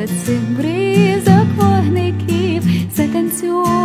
лицих бризок вогників затанцює.